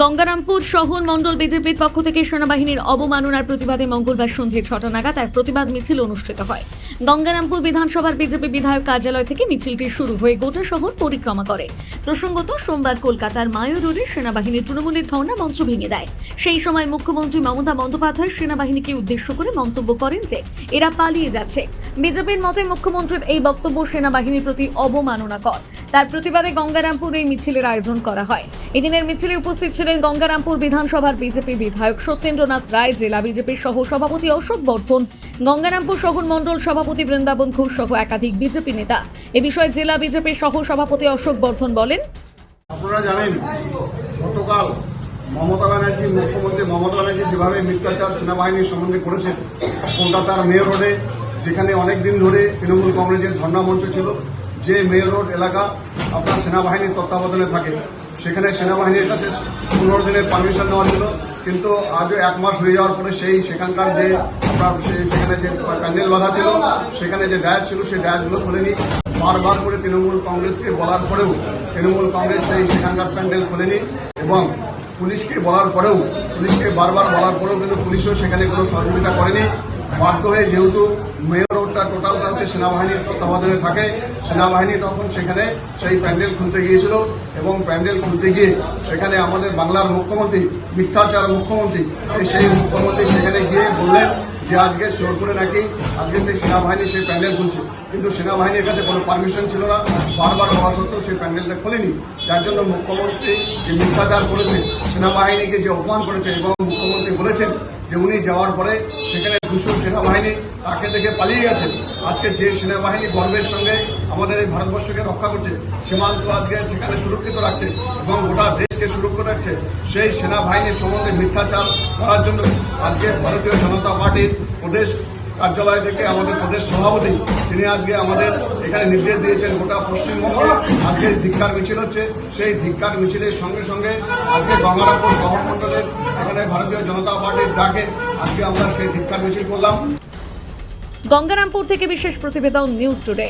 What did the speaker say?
গঙ্গারামপুর শহর মণ্ডল বিজেপির পক্ষ থেকে সেনাবাহিনীর অবমাননার প্রতিবাদে মঙ্গলবার সন্ধে ছটা নাগাদ এক প্রতিবাদ মিছিল অনুষ্ঠিত হয়। গঙ্গারামপুর বিধানসভার বিজেপি বিধায়ক কার্যালয় থেকে মিছিলটি শুরু হয়ে গোটা শহর পরিক্রমা করে। প্রসঙ্গত, সোমবার কলকাতার মায়ো রোডে সেনাবাহিনী তৃণমূলের ধর্ণা মঞ্চ ভেঙে দেয়। সেই সময় মুখ্যমন্ত্রী মমতা বন্দ্যোপাধ্যায় সেনাবাহিনীকে উদ্দেশ্য করে মন্তব্য করেন যে, এরা পালিয়ে যাচ্ছে। বিজেপির মতে মুখ্যমন্ত্রীর এই বক্তব্য সেনাবাহিনীর প্রতি অবমাননাকর। তার প্রতিবাদে গঙ্গারামপুর এই মিছিলের আয়োজন করা হয়। এদিনের মিছিলে উপস্থিত ছিলেন গঙ্গারামপুর বিধানসভার বিজেপি বিধায়ক সত্যেন্দ্রনাথ রায়, জেলা বিজেপির সহ সভাপতি অশোক বর্ধন, গঙ্গারামপুর শহর মণ্ডল সভাপতি বৃন্দাবন ঘোষ সহ একাধিক বিজেপি নেতা। এ বিষয়ে জেলা বিজেপির সহ সভাপতি অশোক বর্ধন বলেন, আপনারা জানেন, গতকাল মমতা ব্যানার্জি, মুখ্যমন্ত্রী মমতা ব্যানার্জি যেভাবে মিথ্যাচার সেনাবাহিনীর সম্বন্ধে করেছেন, কলকাতার মেয়র রোডে যেখানে অনেক দিন ধরে তৃণমূল কংগ্রেসের ধর্ণা মঞ্চ ছিল, যে মেয়র রোড এলাকা আপনার সেনাবাহিনীর তত্ত্বাবধানে থাকে। সেখানে সেনাবাহিনীর কাছে পনেরো দিনের পারমিশন নেওয়া ছিল, কিন্তু আজও এক মাস হয়ে যাওয়ার পরে সেই সেখানকার যে আপনার সেখানে যে প্যান্ডেল বাঁধা ছিল, সেখানে যে ডায়াস ছিল, সেই ডায়াসগুলো খোলেনি। বারবার করে তৃণমূল কংগ্রেসকে বলার পরেও তৃণমূল কংগ্রেস সেই সেখানকার প্যান্ডেল খোলেনি এবং পুলিশকে বলার পরেও, পুলিশকে বারবার বলার পরেও কিন্তু পুলিশও সেখানে কোনো সহযোগিতা করেনি। বাধ্য হয়ে যেহেতু মেয়র রোডটা টোটালটা হচ্ছে সেনাবাহিনীর তত্ত্বাবধানে থাকে, সেনাবাহিনী তখন সেখানে সেই প্যান্ডেল খুলতে গিয়েছিল এবং প্যান্ডেল খুলতে গিয়ে সেখানে আমাদের বাংলার মুখ্যমন্ত্রী, মিথ্যাচার মুখ্যমন্ত্রী সেই মুখ্যমন্ত্রী সেখানে গিয়ে বললেন যে আজকে জোর করে নাকি আজকে সেই সেনাবাহিনী সেই প্যান্ডেল খুলছে। কিন্তু সেনাবাহিনীর কাছে কোনো পারমিশন ছিল না। বারবার হওয়া সত্ত্বেও সেই প্যান্ডেলটা খোলেনি। যার জন্য মুখ্যমন্ত্রী যে মিথ্যাচার করেছে, সেনাবাহিনীকে যে অপমান করেছে এবং মুখ্যমন্ত্রী বলেছেন যে উনি যাওয়ার পরে সেখানে দুশো সেনাবাহিনী তাকে দেখে পালিয়ে গেছেন আজকে যে সেনাবাহিনী গর্বের সঙ্গে আমাদের এই ভারতবর্ষকে রক্ষা করছে, সীমান্ত আজকে সেখানে সুরক্ষিত রাখছে এবং গোটা দেশকে সুরক্ষিত রাখছে, সেই সেনাবাহিনীর সম্বন্ধে মিথ্যাচার করার জন্য আজকে ভারতীয় জনতা পার্টির প্রদেশ কার্যালয় থেকে আমাদের প্রদেশ সভাপতি, তিনি আজকে আমাদের এখানে নির্দেশ দিয়েছেন গোটা পশ্চিমবঙ্গে। আজকে ধিক্কার মিছিল হচ্ছে, সেই ধিক্কার মিছিলের সঙ্গে সঙ্গে আজকে গঙ্গারামপুর শহরমণ্ডলের এখানে ভারতীয় জনতা পার্টির ডাকে আজকে আমরা সেই ধিক্কার মিছিল করলাম। গঙ্গারামপুর থেকে বিশেষ প্রতিবেদন নিউজ টুডে।